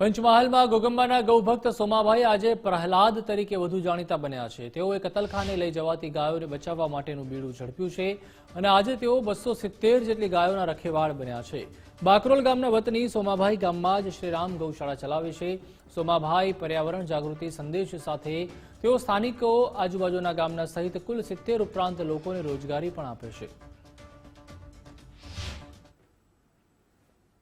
પંચમહાલમાં ગોગંબાના ગૌભક્ત સોમાભાઈ આજે પ્રહલાદ તરીકે વધુ જાણીતા બન્યા છે. તેઓએ કતલખાને લઈ જવાતી ગાયોને બચાવવા માટેનું બીડું ઝડપ્યું છે અને આજે તેઓ બસો સિત્તેર જેટલી ગાયોના રખેવાળ બન્યા છે. બાકરોલ ગામના વતની સોમાભાઈ ગામમાં જ શ્રીરામ ગૌશાળા ચલાવે છે. સોમાભાઈ પર્યાવરણ જાગૃતિ સંદેશ સાથે તેઓ સ્થાનિકો આજુબાજુના ગામના સહિત કુલ સિત્તેર ઉપરાંત લોકોને રોજગારી પણ આપે છે.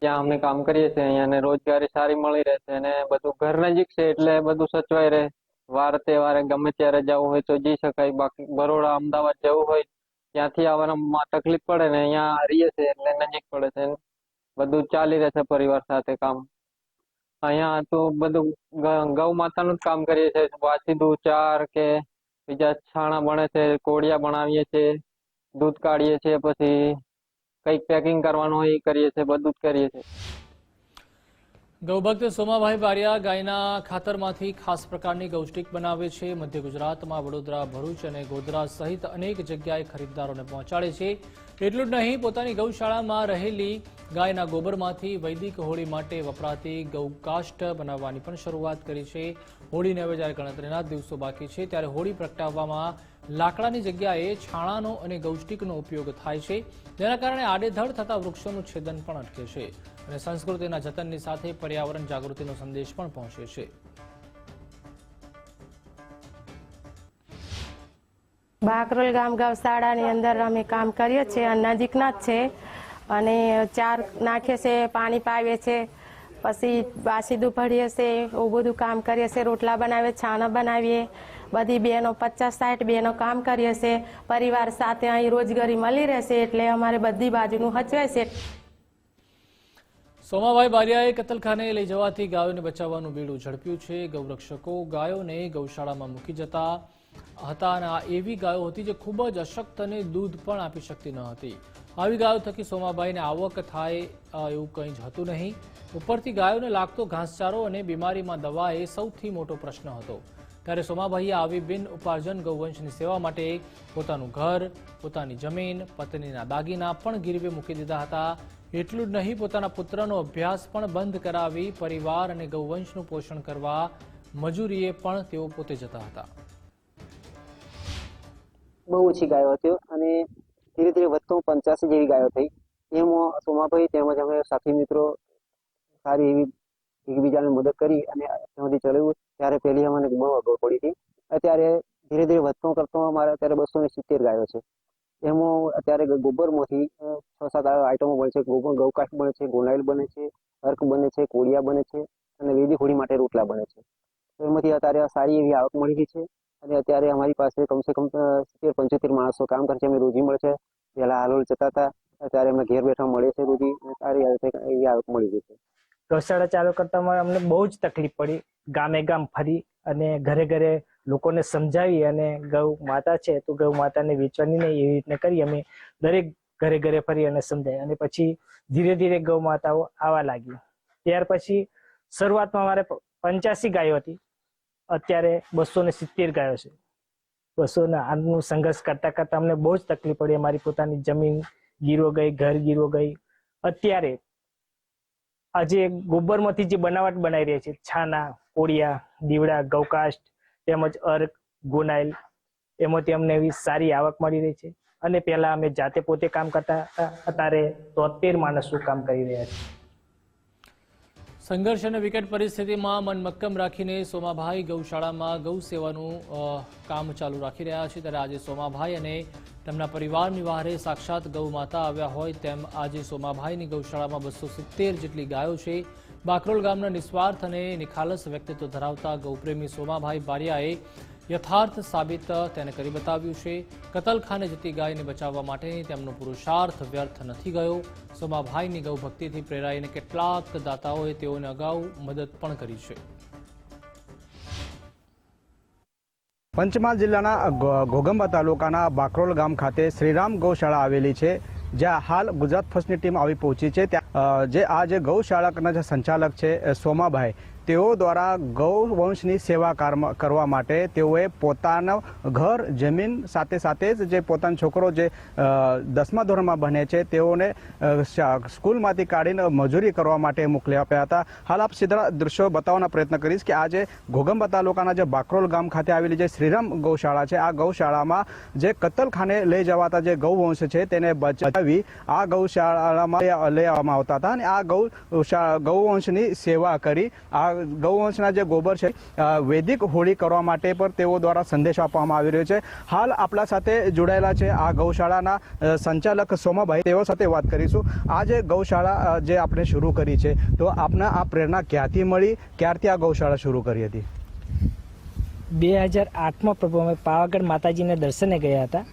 ત્યાં અમે કામ કરીએ છીએ, અહીંયા રોજગારી સારી મળી રહે છે અને બધું ઘર નજીક છે એટલે બધું સચવાઈ રહે. વાર તહેવારે ગમે ત્યારે જવું હોય તો જઈ શકાય. બાકી બરોડા, અમદાવાદ જવું હોય, ત્યાંથી આવવામાં તકલીફ પડે ને અહીંયા રહીએ છીએ એટલે નજીક પડે છે. બધું ચાલી રહે છે પરિવાર સાથે કામ. અહીંયા તો બધું ગ- માતાનું જ કામ કરીએ છીએ. વાસીદું ચાર કે બીજા છાણા બને છે કોડિયા બનાવીએ છીએ, દૂધ કાઢીએ છીએ, પછી કંઈક પેકિંગ કરવાનું હોય એ કરીએ છીએ, બધું જ કરીએ છીએ. ગૌભક્ત સોમાભાઈ બારિયા ગાયના ખાતરમાંથી ખાસ પ્રકારની ગૌસ્ટિક બનાવે છે. મધ્ય ગુજરાતમાં વડોદરા, ભરૂચ અને ગોધરા સહિત અનેક જગ્યાએ ખરીદદારોને પહોંચાડે છે. એટલું જ નહીં, પોતાની ગૌશાળામાં રહેલી ગાયના ગોબરમાંથી વૈદિક હોળી માટે વપરાતી ગૌકાષ્ટ બનાવવાની પણ શરૂઆત કરી છે. હોળીને હવે જ્યારે ગણતરીના દિવસો બાકી છે, ત્યારે હોળી પ્રગટાવવામાં લાકડાની જગ્યાએ છાણાનો અને ગૌષ્ટિકનો ઉપયોગ થાય છે. જેના કારણે આડેધડ થતા વૃક્ષોનું છેદન પણ અટકે છે અને સંસ્કૃતિના જતનની સાથે પર્યાવરણ જાગૃતિનો સંદેશ પણ પહોંચે છે. બાકરોલ ગામ ગૌશાળાની અંદર અમે કામ કરીએ છીએ અને નજીકના જ છે. અને ચાર નાખે છે, પાણી પાવીએ છે, પછી બાસીદું પડીએ છે, એવું બધું કામ કરીએ છીએ રોટલા બનાવીએ, છાણા બનાવીએ બધી બહેનો પચાસ સાઠ બહેનો કામ કરીએ હશે, પરિવાર સાથે અહીં રોજગારી મળી રહેશે એટલે અમારે બધી બાજુનું હચવાય છે. સોમાભાઈ બારિયાએ કતલખાને લઈ જવાથી ગાયોને બચાવવાનું બીડું ઝડપ્યું છે. ગૌરક્ષકો ગાયોને ગૌશાળામાં મૂકી જતા હતા અને આ એવી ગાયો હતી જે ખૂબ જ અશક્ત અને દૂધ પણ આપી શકતી ન હતી. આવી ગાયો થકી સોમાભાઈને આવક થાય એવું કંઈ જ હતું નહીં. ઉપરથી ગાયોને લાગતો ઘાસચારો અને બીમારીમાં દવા એ સૌથી મોટો પ્રશ્ન હતો. ત્યારે સોમાભાઈએ આવી બિન ઉપાર્જન ગૌવંશની સેવા માટે પોતાનું ઘર, પોતાની જમીન, પત્નીના દાગીના પણ ગીરવે મૂકી દીધા હતા. એટલું જ નહીં, પોતાના પુત્રનો અભ્યાસ પણ બંધ કરાવી પરિવાર અને ગૌવંશનું પોષણ કરવા મજૂરીએ પણ તેઓ પોતે જતા હતા. બહુ ઓછી ગાયો હતી અને ધીરે ધીરે વધતો પંચ્યાસી જેવી ગાયો થઈ. એમાં સોમાભાઈ તેમજ અમે સાથી મિત્રો સારી એવી એકબીજાને મદદ કરી અને તેમાંથી ચલાવ્યું. ત્યારે પહેલી અમને બહુ અગવડ પડી હતી. અત્યારે ધીરે ધીરે વધતો કરતો અમારે અત્યારે બસો ને સિત્તેર ગાયો છે. એમાં અત્યારે ગોબરમાંથી છ સાત આઈટમો બને છે. ગોબર, ગૌકાઠ બને છે ગોનાઇલ બને છે, અર્ક બને છે, કોળિયા બને છે અને વેદી હોળી માટે રોટલા બને છે. તો એમાંથી અત્યારે સારી એવી આવક મળી રહી છે અને અત્યારે અમારી પાસે કમસે કમ સિત્તેર, પંચોતેર માણસો કામ કરે છે. અમે રોજી મળે છે. પહેલાં હાલોલ જતા હતા. અત્યારે અમે ઘેર બેઠા મળે છે રોજી સારી એવી આવક મળી ગઈ છે. ગૌશાળા ચાલુ કરતામાં અમને બહુ જ તકલીફ પડી. ગામે ગામ ફરી અને ઘરે ઘરે લોકોને સમજાવી અને ગૌ માતા છે તો ગૌ માતાને વેચવાની નહીં એવી રીતના કરી અમે દરેક ઘરે ઘરે ફરી અને સમજાય અને પછી ધીરે ધીરે ગૌ માતાઓ આવવા લાગી. ત્યાર પછી શરૂઆતમાં અમારે પંચ્યાસી ગાયો હતી. અત્યારે બસો ને સિત્તેર ગાયો છે. બસો ને આનું સંઘર્ષ કરતા કરતા અમને બહુ જ તકલીફ પડી. અમારી પોતાની જમીન ગીરો ગઈ, ઘર ગીરો ગઈ. અત્યારે આજે ગોબરમાંથી જે બનાવટ બનાવી રહી છે, છાના, કોળિયા, દીવડા ગૌકાસ્ટ તેમજ અર્ક, ગોનાઇલ એમાંથી અમને એવી સારી આવક મળી રહી છે. અને પહેલા અમે જાતે પોતે કામ કરતા હતા, અત્યારે તોતેર માણસો કામ કરી રહ્યા છે. સંઘર્ષ અને વિકટ પરિસ્થિતિમાં મન મક્કમ રાખીને સોમાભાઈ ગૌશાળામાં ગૌ સેવાનું કામ ચાલુ રાખી રહ્યા છે. ત્યારે આજે સોમાભાઈ અને તેમના પરિવારની વાહરે સાક્ષાત ગૌ માતા આવ્યા હોય તેમ આજે સોમાભાઈની ગૌશાળામાં બસો સિત્તેર જેટલી ગાયો છે. બાકરોલ ગામના નિસ્વાર્થ અને નિખાલસ વ્યક્તિત્વ ધરાવતા ગૌપ્રેમી સોમાભાઈ બારિયાએ યથાર્થ સાબિત તેને કરી બતાવ્યું છે. કતલખાને જતી ગાયને બચાવવા માટેની તેમનો પુરુષાર્થ વ્યર્થ નથી ગયો. સોમાભાઈની ગૌભક્તિથી પ્રેરાઈને કેટલાક દાતાઓએ તેઓને અગાઉ મદદ પણ કરી છે. પંચમહાલ જિલ્લાના ઘોગંબા તાલુકાના બાકરોલ ગામ ખાતે શ્રીરામ ગૌશાળા આવેલી છે, જ્યાં હાલ ગુજરાત ફર્સ્ટની ટીમ આવી પહોંચી છે. ત્યાં જે આ જે ગૌશાળાના જે સંચાલક છે સોમાભાઈ તેઓ દ્વારા ગૌવંશની સેવા કારમ- કરવા માટે તેઓએ પોતાના ઘર, જમીન સાથે સાથે જ જે પોતાનો છોકરો જે દસમા ધોરણમાં ભણે છે, તેઓને સ્કૂલમાંથી કાઢીને મજૂરી કરવા માટે મોકલી આપ્યા હતા. હાલ આપ સીધા દ્રશ્યો બતાવવાનો પ્રયત્ન કરીશ કે આજે ઘોગંબા તાલુકાના જે બાકરોલ ગામ ખાતે આવેલી જે શ્રીરામ ગૌશાળા છે, આ ગૌશાળામાં જે કતલખાને લઈ જવાતા જે ગૌવંશ છે, તેને બચાવી આ ગૌશાળામાં લઈ- આવવામાં આવતા હતા અને આ ગૌ ગૌવંશની સેવા કરી આ ગૌવંશના જે ગોબર છે વૈદિક હોળી કરવા માટે પણ તેઓ દ્વારા સંદેશ આપવામાં આવી રહ્યો છે. હાલ આપણા સાથે જોડાયેલા છે આ ગૌશાળાના સંચાલક સોમાભાઈ. તેઓ સાથે વાત કરીશું. આ જે ગૌશાળા જે આપણે શરૂ કરી છે, તો આપના આ પ્રેરણા ક્યાંથી મળી? ક્યારથી આ ગૌશાળા શરૂ કરી હતી? બે હજાર આઠમાં પ્રભુ અમે પાવાગઢ માતાજીને દર્શને ગયા હતા.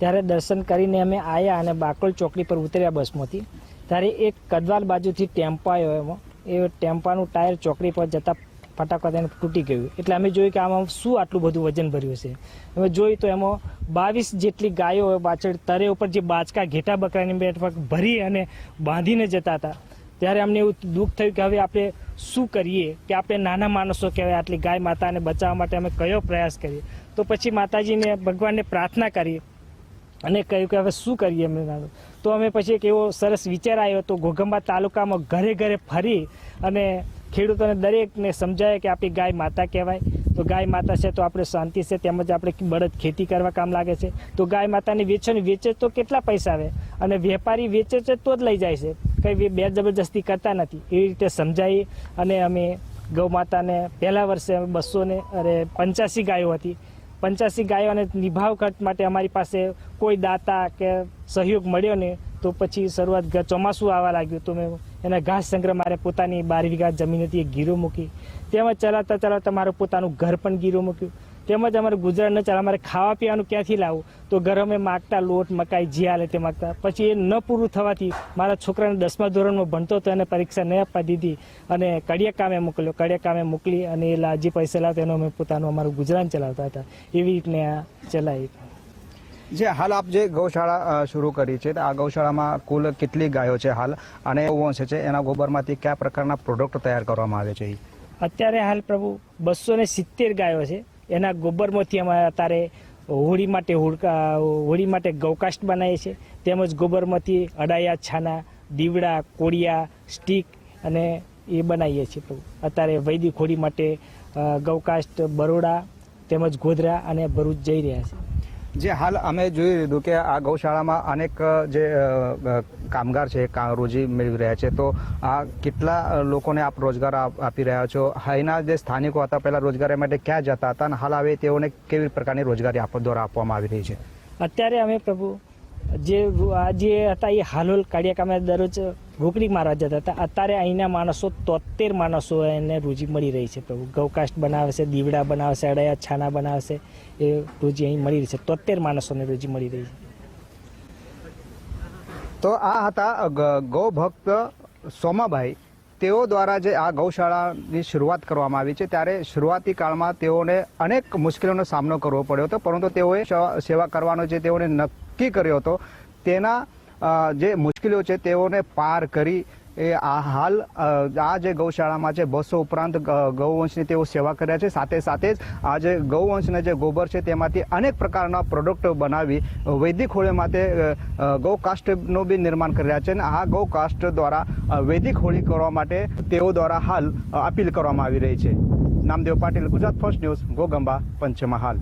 ત્યારે દર્શન કરીને અમે આવ્યા અને બાકોલ ચોકડી પર ઉતર્યા બસમાંથી. ત્યારે એક કદવાલ બાજુથી ટેમ્પો આવ્યો એમાં. એ ટેમ્પાનું ટાયર ચોકડી પર જતાં ફટાકડા તેને તૂટી ગયું. એટલે અમે જોયું કે આમાં શું આટલું બધું વજન ભર્યું છે. અમે જોયું તો એમાં બાવીસ જેટલી ગાયો પાછળ તરે ઉપર જે બાચકા ઘેટા બકરાની બેઠક ભરી અને બાંધીને જતા હતા. ત્યારે અમને એવું દુઃખ થયું કે હવે આપણે શું કરીએ? કે આપણે નાના માણસો કહેવાય, આટલી ગાય માતાને બચાવવા માટે અમે કયો પ્રયાસ કરીએ? તો પછી માતાજીને ભગવાનને પ્રાર્થના કરી અને કહ્યું કે હવે શું કરીએ અમે? તો અમે પછી એક એવો સરસ વિચાર આવ્યો તો ઘોઘંબા તાલુકામાં ઘરે ઘરે ફરી અને ખેડૂતોને દરેકને સમજાય કે આપણી ગાય માતા કહેવાય. તો ગાય માતા છે તો આપણે શાંતિ છે, તેમજ આપણે બળદ ખેતી કરવા કામ લાગે છે. તો ગાય માતાને વેચો વેચે તો કેટલા પૈસા આવે? અને વેપારી વેચે છે તો જ લઈ જાય છે. કંઈ બે જબરજસ્તી કરતા નથી. એવી રીતે સમજાવી અને અમે ગૌ માતાને પહેલા વર્ષે અમે બસો ને અરે પંચ્યાસી ગાયો હતી. પંચ્યાસી ગાયો અને નિભાવ ખર્ચ માટે અમારી પાસે કોઈ દાતા કે સહયોગ મળ્યો ને તો પછી શરૂઆત ચોમાસું આવવા લાગ્યું. તો મેં એના ઘાસ સંગ્રહ મારે પોતાની બાર વીઘા જમીન હતી એ ગીરો મૂકી. તેમજ ચલાવતા ચલાવતા મારું પોતાનું ઘર પણ ગીરો મૂક્યું. તેમજ અમારે ગુજરાત ન ચાલે અમારે ખાવા પીવાનું ક્યાંથી લાવવું તો ઘર અમે માગતા લોટ મકાઈ જે હાલે તે માગતા. પછી એ ન પૂરું થવાથી મારા છોકરાને દસમા ધોરણમાં ભણતો હતો એને પરીક્ષા નહીં આપવા દીધી અને કડિયા કામે મોકલ્યો. કડિયા કામે મોકલી અને એ લાજી પૈસા લાવતા એનો અમે પોતાનું અમારું ગુજરાન ચલાવતા હતા. એવી રીતને આ ચલાવી જે હાલ આપ જે ગૌશાળા શરૂ કરી છે તો આ ગૌશાળામાં કુલ કેટલી ગાયો છે હાલ? અને વંશ છે એના ગોબરમાંથી કયા પ્રકારના પ્રોડક્ટ તૈયાર કરવામાં આવે છે અત્યારે હાલ પ્રભુ બસો ને સિત્તેર ગાયો છે. એના ગોબરમાંથી અમે અત્યારે હોળી માટે હોળકા હોળી માટે ગૌકાષ્ટ બનાવીએ છીએ. તેમજ ગોબરમાંથી અડાયા, છાના, દીવડા, કોળિયા, સ્ટીક અને એ બનાવીએ છીએ. પ્રભુ અત્યારે વૈદિક હોળી માટે ગૌકાસ્ટ બરોડા તેમજ ગોધરા અને ભરૂચ જઈ રહ્યા છે જે હાલ અમે જોઈ લીધું કે આ ગૌશાળામાં અનેક જે કામગાર છે રોજી મેળવી રહ્યા છે, તો આ કેટલા લોકોને આપ રોજગાર આપ- રહ્યા છો? અહીંના જે સ્થાનિકો હતા, પહેલા રોજગારી માટે ક્યાં જતા હતા અને હાલ હવે તેઓને કેવી પ્રકારની રોજગારી આપ, દ્વારા આપવામાં આવી રહી છે? અત્યારે અમે પ્રભુ, જે, આ જે હતા, એ હાલોલ કાળિયા કામે દરરોજ રોકડી મારવા જતા હતા અત્યારે અહીંના માણસો તોતેર માણસો એને રોજી મળી રહી છે. પ્રભુ ગૌકાષ્ટ બનાવે છે, દીવડા બનાવે છે, અડાયા છાના બનાવે છે, એ રોજી અહીં મળી રહી છે. તોતેર માણસોને રોજી મળી રહી છે. તો આ હતા ગ- ભક્ત સોમાભાઈ. તેઓ દ્વારા જે આ ગૌશાળાની શરૂઆત કરવામાં આવી છે, ત્યારે શરૂઆતી કાળમાં તેઓને અનેક મુશ્કેલીઓનો સામનો કરવો પડ્યો હતો, પરંતુ તેઓએ સેવા કરવાનો જે તેઓને નક્કી કર્યો હતો, તેના જે મુશ્કેલીઓ છે તેઓને પાર કરી એ આ હાલ આ જે ગૌશાળામાં છે બસો ઉપરાંત ગૌવંશની તેઓ સેવા કર્યા છે. સાથે સાથે જ આ જે ગૌવંશના જે ગોબર છે તેમાંથી અનેક પ્રકારના પ્રોડક્ટો બનાવી વૈદિક હોળી માટે અ, અ, ગૌ કાસ્ટનું બી નિર્માણ કરી રહ્યા છે. અને આ ગૌ કાસ્ટ દ્વારા વૈદિક હોળી કરવા માટે તેઓ દ્વારા હાલ અપીલ કરવામાં આવી રહી છે. Namdev Patil Gujarat first news Goghamba Panchmahal.